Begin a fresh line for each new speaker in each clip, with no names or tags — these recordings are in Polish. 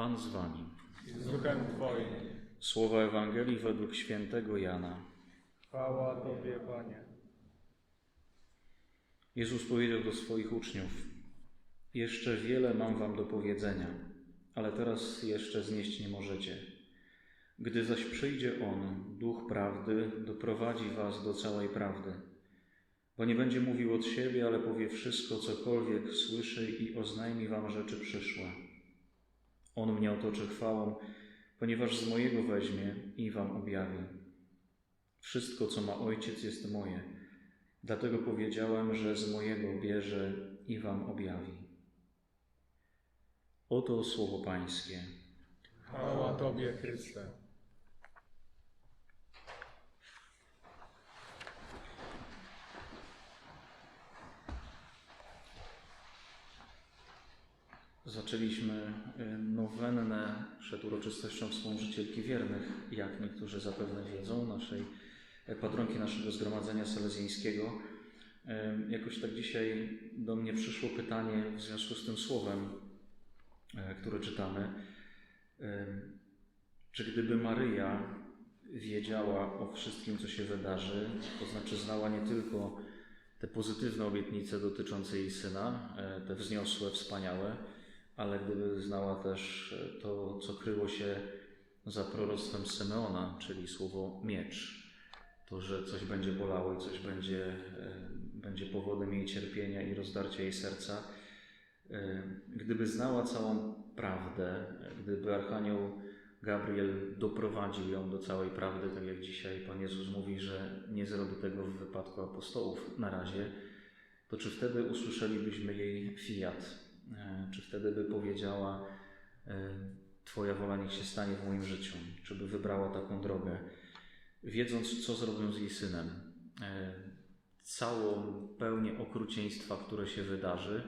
Pan z wami.
z duchem Twoim.
Słowa Ewangelii według świętego Jana.
Chwała Tobie, Panie.
Jezus powiedział do swoich uczniów: Jeszcze wiele mam wam do powiedzenia, ale teraz jeszcze znieść nie możecie. Gdy zaś przyjdzie On, Duch Prawdy, doprowadzi was do całej prawdy. Bo nie będzie mówił od siebie, ale powie wszystko, cokolwiek słyszy i oznajmi wam rzeczy przyszłe. On mnie otoczy chwałą, ponieważ z mojego weźmie i wam objawi. Wszystko, co ma Ojciec, jest moje. Dlatego powiedziałem, że z mojego bierze i wam objawi. Oto słowo Pańskie.
Chwała Tobie, Chryste.
Zaczęliśmy y, nowennę przed uroczystością Współżycielki Wiernych, jak niektórzy zapewne wiedzą, naszej e, patronki naszego zgromadzenia salezjańskiego. Y, Jakoś tak dzisiaj do mnie przyszło pytanie w związku z tym słowem, które czytamy. Y, Czy gdyby Maryja wiedziała o wszystkim, co się wydarzy, to znaczy znała nie tylko te pozytywne obietnice dotyczące jej syna, te wzniosłe, wspaniałe, ale gdyby znała też e, to, co kryło się za proroctwem Symeona, czyli słowo miecz, to, że coś będzie bolało i coś będzie, e, będzie powodem jej cierpienia i rozdarcia jej serca, e, gdyby znała całą prawdę, gdyby Archanioł Gabriel doprowadził ją do całej prawdy, tak jak dzisiaj Pan Jezus mówi, że nie zrobi tego w wypadku apostołów na razie, to czy wtedy usłyszelibyśmy jej fiat? E, Czy wtedy by powiedziała, e, Twoja wola niech się stanie w moim życiu? Czy by wybrała taką drogę, wiedząc, co zrobią z jej synem? E, Całą pełnię okrucieństwa, które się wydarzy,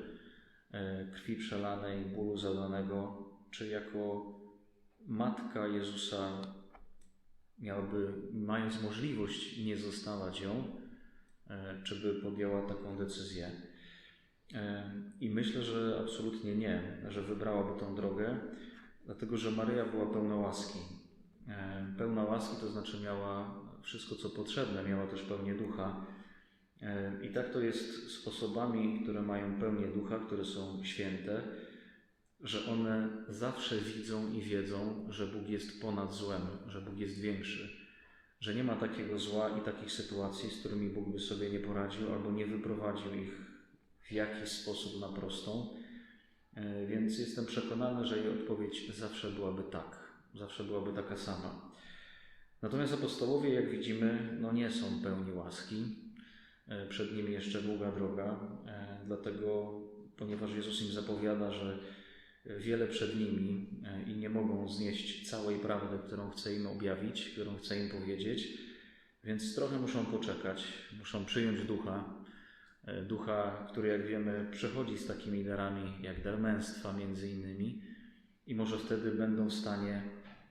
krwi przelanej, bólu zadanego, czy jako matka Jezusa miałaby, mając możliwość nie zostawać ją, czy by podjęła taką decyzję? I myślę, że absolutnie nie, że wybrałaby tą drogę, dlatego że Maryja była pełna łaski. Pełna łaski to znaczy miała wszystko, co potrzebne, miała też pełnię ducha. I tak to jest sposobami, które mają pełnię ducha, które są święte, że one zawsze widzą i wiedzą, że Bóg jest ponad złem, że Bóg jest większy, że nie ma takiego zła i takich sytuacji, z którymi Bóg by sobie nie poradził albo nie wyprowadził ich w jakiś sposób na prostą. E, Więc jestem przekonany, że jej odpowiedź zawsze byłaby tak, zawsze byłaby taka sama. Natomiast apostołowie, jak widzimy, no nie są pełni łaski. E, Przed nimi jeszcze długa droga, e, dlatego, ponieważ Jezus im zapowiada, że wiele przed nimi i nie mogą znieść całej prawdy, którą chce im objawić, którą chce im powiedzieć, więc trochę muszą poczekać, muszą przyjąć ducha, ducha, który jak wiemy przechodzi z takimi darami jak dar męstwa między innymi i może wtedy będą w stanie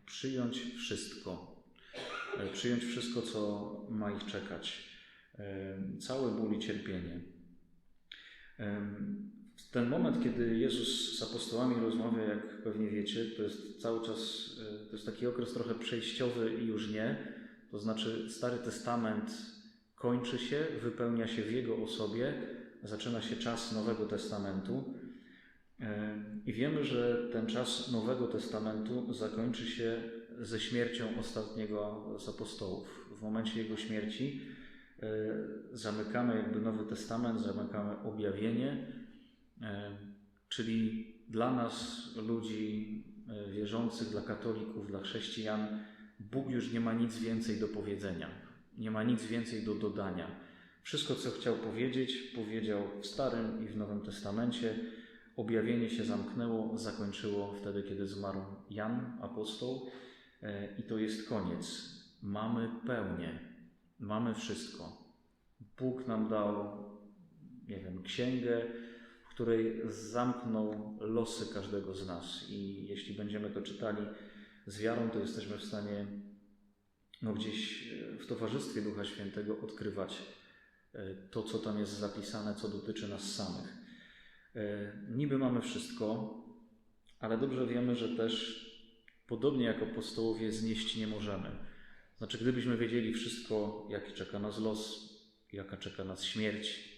przyjąć wszystko, e, przyjąć wszystko, co ma ich czekać, e, całe ból i cierpienie. Ten moment, kiedy Jezus z apostołami rozmawia, jak pewnie wiecie, to jest cały czas, e, to jest taki okres trochę przejściowy i już nie. To znaczy Stary Testament kończy się, wypełnia się w Jego osobie, zaczyna się czas Nowego Testamentu. E, I wiemy, że ten czas Nowego Testamentu zakończy się ze śmiercią ostatniego z apostołów. W momencie jego śmierci e, zamykamy jakby Nowy Testament, zamykamy objawienie, E, Czyli dla nas, ludzi wierzących, dla katolików, dla chrześcijan, Bóg już nie ma nic więcej do powiedzenia, nie ma nic więcej do dodania. Wszystko, co chciał powiedzieć, powiedział w Starym i w Nowym Testamencie. Objawienie się zamknęło, zakończyło wtedy, kiedy zmarł Jan, apostoł, e, i to jest koniec. Mamy pełnię, mamy wszystko. Bóg nam dał, nie wiem, księgę, w której zamknął losy każdego z nas. I jeśli będziemy to czytali z wiarą, to jesteśmy w stanie no, gdzieś e, w towarzystwie Ducha Świętego odkrywać e, to, co tam jest zapisane, co dotyczy nas samych. E, Niby mamy wszystko, ale dobrze wiemy, że też podobnie jak apostołowie znieść nie możemy. Znaczy, gdybyśmy wiedzieli wszystko, jaki czeka nas los, jaka czeka nas śmierć,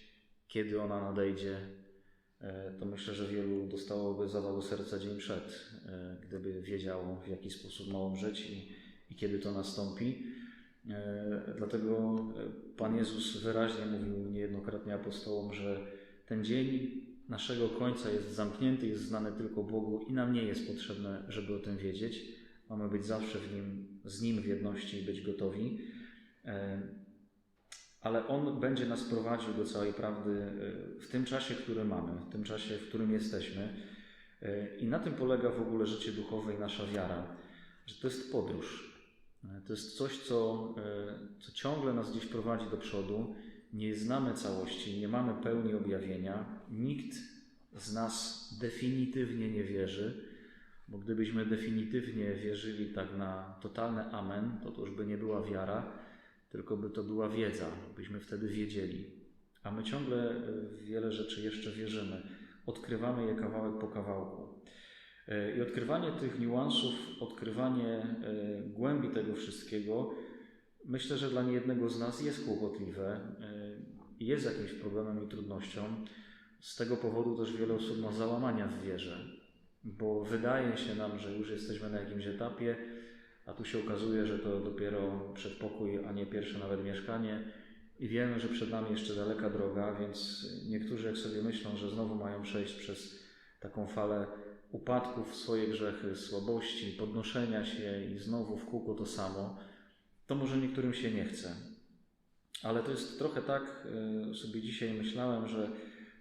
kiedy ona nadejdzie, to myślę, że wielu dostałoby zawału serca dzień przed, gdyby wiedziało, w jaki sposób ma umrzeć i, i kiedy to nastąpi. E, Dlatego e, Pan Jezus wyraźnie mówił niejednokrotnie apostołom, że ten dzień naszego końca jest zamknięty, jest znany tylko Bogu i nam nie jest potrzebne, żeby o tym wiedzieć. Mamy być zawsze w nim, z Nim w jedności i być gotowi. E, Ale On będzie nas prowadził do całej prawdy w tym czasie, który mamy, w tym czasie, w którym jesteśmy. I na tym polega w ogóle życie duchowe i nasza wiara, że to jest podróż. E, To jest coś, co, e, co ciągle nas gdzieś prowadzi do przodu. Nie znamy całości, nie mamy pełni objawienia. Nikt z nas definitywnie nie wierzy, bo gdybyśmy definitywnie wierzyli tak na totalne amen, to to już by nie była wiara, tylko by to była wiedza, byśmy wtedy wiedzieli. A my ciągle e, w wiele rzeczy jeszcze wierzymy. Odkrywamy je kawałek po kawałku. E, I odkrywanie tych niuansów, odkrywanie e, głębi tego wszystkiego, myślę, że dla niejednego z nas jest kłopotliwe, e, jest jakimś problemem i trudnością. Z tego powodu też wiele osób ma załamania w wierze, bo wydaje się nam, że już jesteśmy na jakimś etapie, a tu się okazuje, że to dopiero przedpokój, a nie pierwsze nawet mieszkanie. I wiemy, że przed nami jeszcze daleka droga, więc niektórzy, jak sobie myślą, że znowu mają przejść przez taką falę upadków w swoje grzechy, słabości, podnoszenia się i znowu w kółko to samo, to może niektórym się nie chce. Ale to jest trochę tak, y, sobie dzisiaj myślałem, że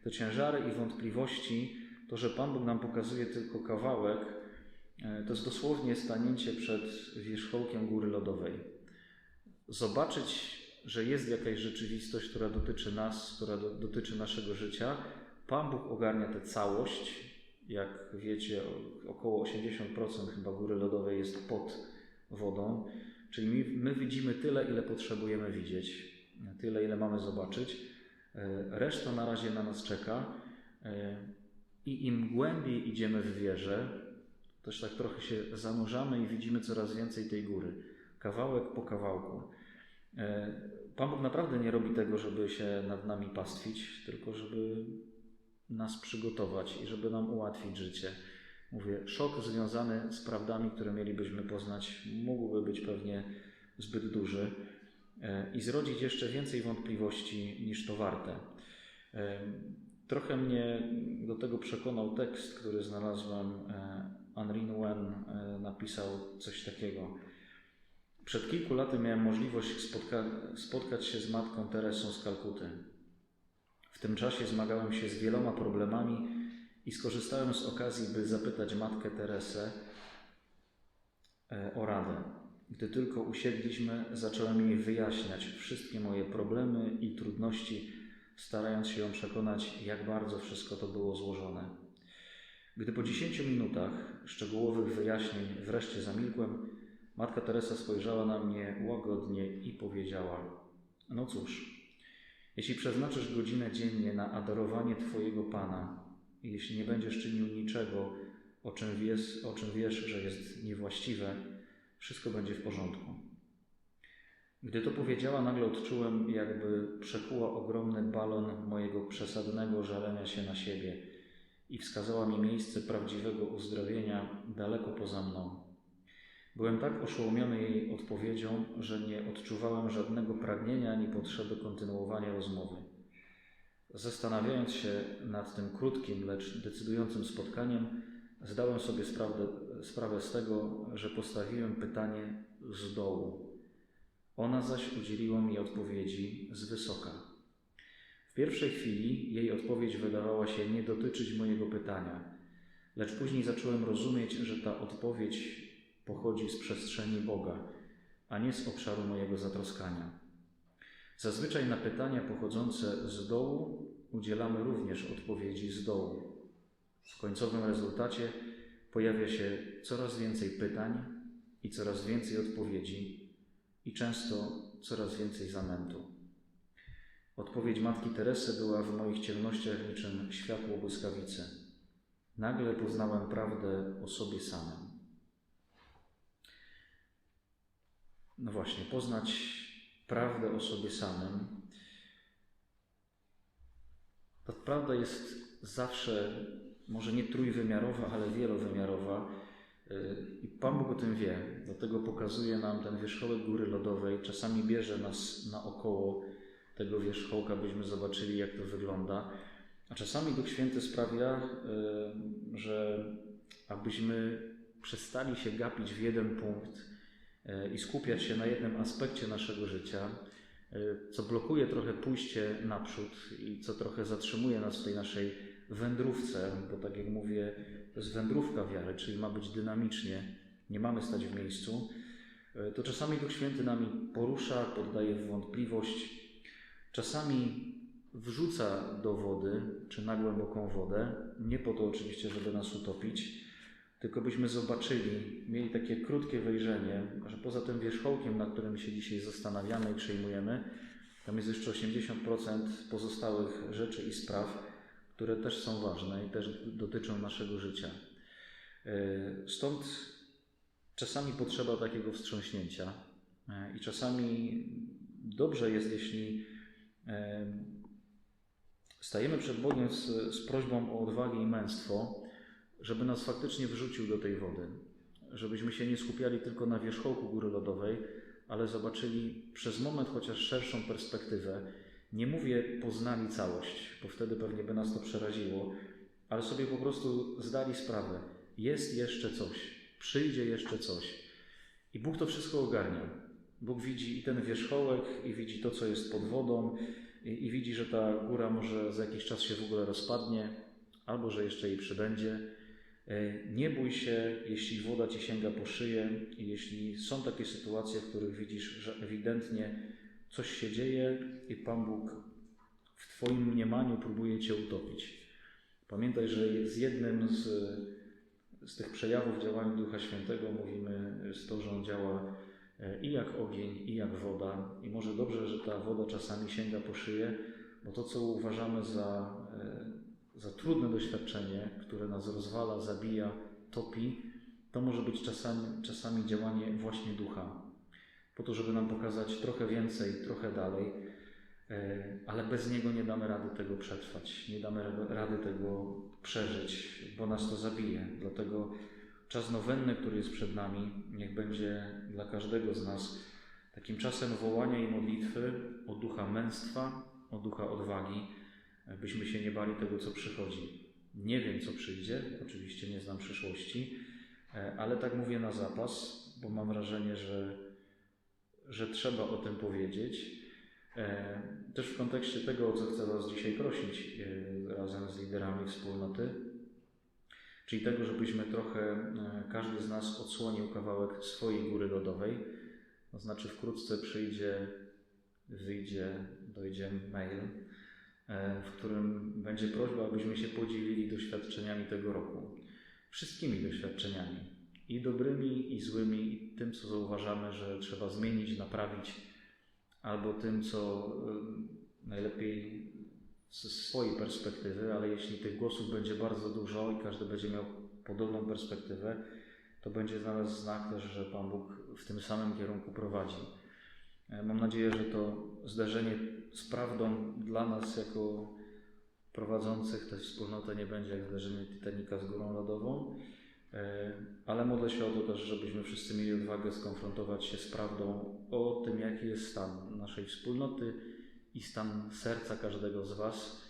te ciężary i wątpliwości, to, że Pan Bóg nam pokazuje tylko kawałek, y, to jest dosłownie stanięcie przed wierzchołkiem góry lodowej. Zobaczyć, że jest jakaś rzeczywistość, która dotyczy nas, która do, dotyczy naszego życia. Pan Bóg ogarnia tę całość, jak wiecie, około 80% chyba góry lodowej jest pod wodą, czyli my, my widzimy tyle, ile potrzebujemy widzieć, tyle, ile mamy zobaczyć. E, Reszta na razie na nas czeka e, i im głębiej idziemy w wierze, też tak trochę się zanurzamy i widzimy coraz więcej tej góry, kawałek po kawałku. E, Pan Bóg naprawdę nie robi tego, żeby się nad nami pastwić, tylko żeby nas przygotować i żeby nam ułatwić życie. Mówię, szok związany z prawdami, które mielibyśmy poznać, mógłby być pewnie zbyt duży e, i zrodzić jeszcze więcej wątpliwości niż to warte. E, Trochę mnie do tego przekonał tekst, który znalazłem. Henri Nguyen e, napisał coś takiego. Przed kilku laty miałem możliwość spotka spotkać się z matką Teresą z Kalkuty. Tym czasie zmagałem się z wieloma problemami i skorzystałem z okazji, by zapytać matkę Teresę e, o radę. Gdy tylko usiedliśmy, zacząłem jej wyjaśniać wszystkie moje problemy i trudności, starając się ją przekonać, jak bardzo wszystko to było złożone. Gdy po 10 minutach szczegółowych wyjaśnień wreszcie zamilkłem, matka Teresa spojrzała na mnie łagodnie i powiedziała: No cóż, jeśli przeznaczysz godzinę dziennie na adorowanie Twojego Pana, jeśli nie będziesz czynił niczego, o czym, wiesz, o czym wiesz, że jest niewłaściwe, wszystko będzie w porządku. Gdy to powiedziała, nagle odczułem, jakby przekuła ogromny balon mojego przesadnego żalenia się na siebie i wskazała mi miejsce prawdziwego uzdrowienia daleko poza mną. Byłem tak oszołomiony jej odpowiedzią, że nie odczuwałem żadnego pragnienia ani potrzeby kontynuowania rozmowy. Zastanawiając się nad tym krótkim, lecz decydującym spotkaniem, zdałem sobie sprawę, sprawę z tego, że postawiłem pytanie z dołu. Ona zaś udzieliła mi odpowiedzi z wysoka. W pierwszej chwili jej odpowiedź wydawała się nie dotyczyć mojego pytania, lecz później zacząłem rozumieć, że ta odpowiedź pochodzi z przestrzeni Boga, a nie z obszaru mojego zatroskania. Zazwyczaj na pytania pochodzące z dołu udzielamy również odpowiedzi z dołu. W końcowym rezultacie pojawia się coraz więcej pytań i coraz więcej odpowiedzi, i często coraz więcej zamętu. Odpowiedź matki Teresy była w moich ciemnościach niczym światło błyskawicy. nagle poznałem prawdę o sobie samym. No właśnie, poznać prawdę o sobie samym. Ta prawda jest zawsze, może nie trójwymiarowa, ale wielowymiarowa. Yy, I Pan Bóg o tym wie, dlatego pokazuje nam ten wierzchołek góry lodowej. Czasami bierze nas naokoło tego wierzchołka, byśmy zobaczyli, jak to wygląda. A czasami Duch Święty sprawia, yy, że abyśmy przestali się gapić w jeden punkt i skupiać się na jednym aspekcie naszego życia, yy, co blokuje trochę pójście naprzód i co trochę zatrzymuje nas w tej naszej wędrówce, bo tak jak mówię, to jest wędrówka wiary, czyli ma być dynamicznie, nie mamy stać w miejscu, yy, to czasami Duch Święty nami porusza, poddaje w wątpliwość, czasami wrzuca do wody, czy na głęboką wodę, nie po to oczywiście, żeby nas utopić, tylko byśmy zobaczyli, mieli takie krótkie wejrzenie, że poza tym wierzchołkiem, na którym się dzisiaj zastanawiamy i przejmujemy, tam jest jeszcze 80% pozostałych rzeczy i spraw, które też są ważne i też dotyczą naszego życia. Yy, Stąd czasami potrzeba takiego wstrząśnięcia yy, i czasami dobrze jest, jeśli yy, stajemy przed Bogiem z, z prośbą o odwagę i męstwo, żeby nas faktycznie wrzucił do tej wody. Żebyśmy się nie skupiali tylko na wierzchołku góry lodowej, ale zobaczyli przez moment chociaż szerszą perspektywę. Nie mówię poznali całość, bo wtedy pewnie by nas to przeraziło, ale sobie po prostu zdali sprawę. Jest jeszcze coś, przyjdzie jeszcze coś. I Bóg to wszystko ogarnia. Bóg widzi i ten wierzchołek, i widzi to, co jest pod wodą, i, i widzi, że ta góra może za jakiś czas się w ogóle rozpadnie, albo że jeszcze jej przybędzie. E, Nie bój się, jeśli woda ci sięga po szyję i jeśli są takie sytuacje, w których widzisz, że ewidentnie coś się dzieje i Pan Bóg w Twoim mniemaniu próbuje Cię utopić. Pamiętaj, że z jednym z, z tych przejawów działania Ducha Świętego mówimy z to, że On działa e, i jak ogień, i jak woda. I może dobrze, że ta woda czasami sięga po szyję, bo to, co uważamy za, za trudne doświadczenie, które nas rozwala, zabija, topi, to może być czasami, czasami działanie właśnie ducha. Po to, żeby nam pokazać trochę więcej, trochę dalej, e, ale bez niego nie damy rady tego przetrwać, nie damy rady tego przeżyć, bo nas to zabije. Dlatego czas nowenny, który jest przed nami, niech będzie dla każdego z nas takim czasem wołania i modlitwy o ducha męstwa, o ducha odwagi, byśmy się nie bali tego, co przychodzi. Nie wiem, co przyjdzie, oczywiście nie znam przyszłości, e, ale tak mówię na zapas, bo mam wrażenie, że, że trzeba o tym powiedzieć. E, Też w kontekście tego, o co chcę Was dzisiaj prosić e, razem z liderami wspólnoty, czyli tego, żebyśmy trochę, każdy z nas odsłonił kawałek swojej góry lodowej, to znaczy wkrótce przyjdzie, wyjdzie, dojdzie mail, w którym będzie prośba, abyśmy się podzielili doświadczeniami tego roku. Wszystkimi doświadczeniami, i dobrymi, i złymi, i tym, co zauważamy, że trzeba zmienić, naprawić, albo tym, co y, najlepiej z swojej perspektywy, ale jeśli tych głosów będzie bardzo dużo i każdy będzie miał podobną perspektywę, to będzie dla nas znak też, że Pan Bóg w tym samym kierunku prowadzi. E, Mam nadzieję, że to zderzenie z prawdą dla nas jako prowadzących tę wspólnotę nie będzie jak zderzenie Titanica z górą lodową, E, ale modlę się o to też, żebyśmy wszyscy mieli odwagę skonfrontować się z prawdą o tym, jaki jest stan naszej wspólnoty i stan serca każdego z Was,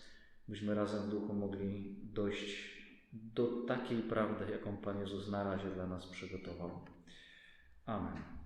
byśmy razem w duchu mogli dojść do takiej prawdy, jaką Pan Jezus na razie dla nas przygotował. Amen.